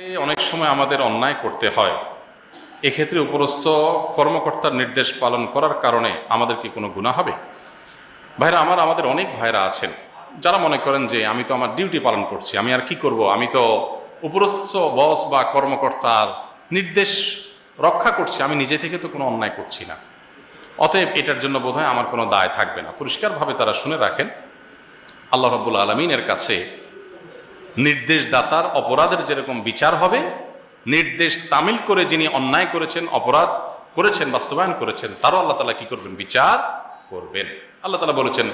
অনেক সময় আমাদের অন্যায় করতে হয়। এক্ষেত্রে উপরস্থ কর্মকর্তার নির্দেশ পালন করার কারণে আমাদের কি কোনো গুণা হবে? ভাইরা, আমার, আমাদের অনেক ভাইরা আছেন, যারা মনে করেন যে আমি তো আমার ডিউটি পালন করছি, আমি আর কি করব? আমি তো উপরস্থ বস বা কর্মকর্তার নির্দেশ রক্ষা করছি, আমি নিজে থেকে তো কোনো অন্যায় করছি না। অতএব এটার জন্য বোধহয় আমার কোনো দায় থাকবে না। পরিষ্কারভাবে তারা শুনে রাখেন, আল্লাহ রব্বুল আলমিনের কাছে নির্দেশদাতার অপরাধের যেরকম বিচার হবে, নির্দেশ তামিল করে যিনি অন্যায় করেছেন, অপরাধ করেছেন, বাস্তবায়ন করেছেন, তারও আল্লাহ তালা কি করবেন? বিচার করবেন। আল্লাহ তালা বলেছেন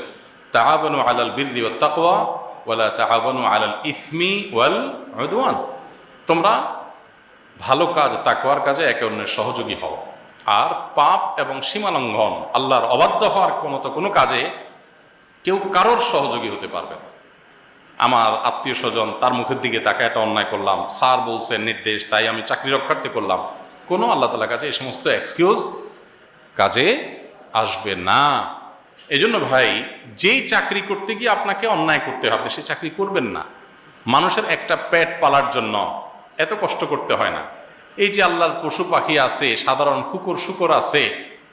তাহাবানু আলাল বিল্লি ও তাকওয়া ওয়ালা তাহাবানু আলাল ইসমি ওয়াল উদওয়ান। তোমরা ভালো কাজ, তাকওয়ার কাজে একে অন্যের সহযোগী হও। আর পাপ এবং সীমালঙ্ঘন, আল্লাহর অবাধ্য হওয়ার কোনো তো কোনো কাজে কেউ কারোর সহযোগী হতে পারবে না। আমার আত্মীয় স্বজন তার মুখের দিকে তাকে একটা অন্যায় করলাম। স্যার বলছেন, নির্দেশ, তাই আমি চাকরি রক্ষার্থে করলাম। কোনো আল্লাহ তালার কাছে এই সমস্ত এক্সকিউজ কাজে আসবে না। এই জন্য ভাই, যেই চাকরি করতে গিয়ে আপনাকে অন্যায় করতে হবে সে চাকরি করবেন না। মানুষের একটা পেট পালার জন্য এত কষ্ট করতে হয় না। এই যে আল্লাহর পশু পাখি আছে, সাধারণ কুকুর, শুকর আছে,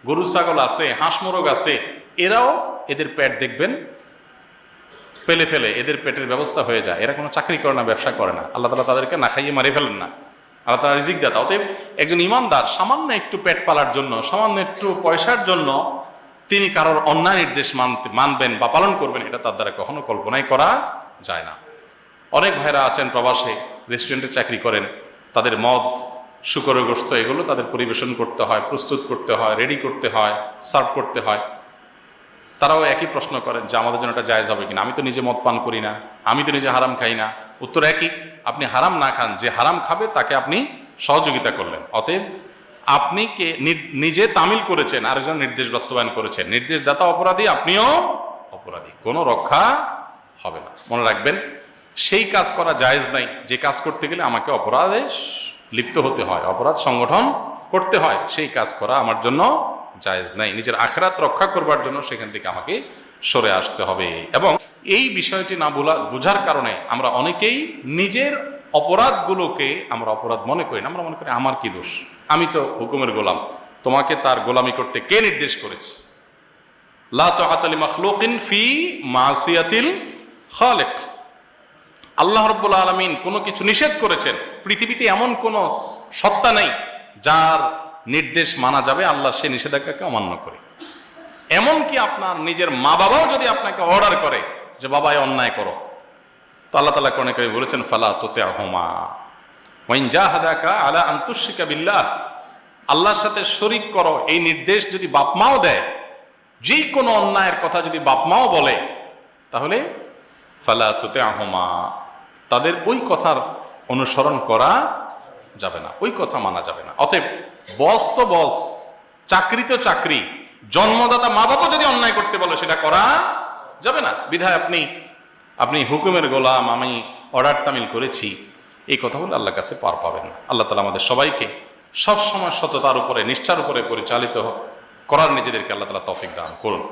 গরু, ছাগল আছে, হাঁস, মোরগ আছে, এরাও এদের পেট দেখবেন ফেলে ফেলে এদের পেটের ব্যবস্থা হয়ে যায়। এরা কোনো চাকরি করে না, ব্যবসা করে না। আল্লাহ তালা তাদেরকে না খাইয়ে মারি ফেলেন না। আল্লাহ তালা রিজিক দাতা অতএব একজন ইমানদার সামান্য একটু পেট পালার জন্য, সামান্য একটু পয়সার জন্য তিনি কারোর অন্যায় নির্দেশ মানতে, মানবেন বা পালন করবেন, এটা তার দ্বারা কখনো কল্পনাই করা যায় না। অনেক ভাইরা আছেন প্রবাসে, রেস্টুরেন্টে চাকরি করেন। তাদের মদ শুকরগ্রস্ত এগুলো তাদের পরিবেশন করতে হয়, প্রস্তুত করতে হয়, রেডি করতে হয়, সার্ভ করতে হয়। তারাও একই প্রশ্ন করেন যে আমাদের জন্য এটা জায়জ হবে কিনা। আমি তো নিজে মদ পান করি না, আমি তো নিজে হারাম খাই না। উত্তর একই, আপনি হারাম না খান, যে হারাম খাবে তাকে আপনি সহযোগিতা করলেন। অতএব আপনি কে নিজে তামিল করেছেন, আরেকজন নির্দেশ বাস্তবায়ন করেছেন। নির্দেশদাতা অপরাধী, আপনিও অপরাধী। কোনো রক্ষা হবে না। মনে রাখবেন, সেই কাজ করা জায়েজ নাই। যে কাজ করতে গেলে আমাকে অপরাধে লিপ্ত হতে হয়, অপরাধ সংগঠন করতে হয়, সেই কাজ করা আমার জন্য জায়েজ নাই। নিজের আখরাত রক্ষা করবার জন্য সেখান থেকে আমাকে সরে আসতে হবে। এবং এই বিষয়টি না বোলা বোঝার কারণে আমরা অনেকেই নিজের অপরাধগুলোকে আমরা অপরাধ মনে করি না, আমরা মনে করি, আমার কি দোষ? আমি তো হুকুমের গোলাম। তোমাকে তার গোলামি করতে কে নির্দেশ করেছে? ফি মাসিয়াতিল খালিক। আল্লাহ রব্বুল আলমিন কোনো কিছু নিষেধ করেছেন। পৃথিবীতে এমন কোনো সত্তা নেই যার নির্দেশ মানা যাবে, আল্লাহ সে নিষেধাজ্ঞাকে অমান্য করে। এমনকি আপনার নিজের মা বাবাও যদি আপনাকে অর্ডার করে যে, বাবা অন্যায় করো। তো আল্লাহ তালা কোনে করে বলেছেন, ফালা তোতে আহমা ওয়াইন যা আলা আন্তুশিকা বিল্লাহ। আল্লাহর সাথে শরিক করো, এই নির্দেশ যদি বাপ মাও দেয় যে কোনো অন্যায়ের কথা যদি বাপ মাও বলে, তাহলে ফালা তোতে আহমা তাদের ওই কথার অনুসরণ করা যাবে না, ওই কথা মানা যাবে না। অতএব বস তো বস, চাকরি তো চাকরি, জন্মদাতা মা বাবা যদি অন্যায় করতে বলে সেটা করা যাবে না। বিধায় আপনি আপনি হুকুমের গোলাম, আমি অর্ডার তামিল করেছি, এই কথা বলে আল্লাহর কাছে পার পাবেন না। আল্লাহ তালা আমাদের সবাইকে সবসময় সততার উপরে, নিষ্ঠার উপরে পরিচালিত করার নিজেদেরকে আল্লাহ তালা তফিক দান করুন।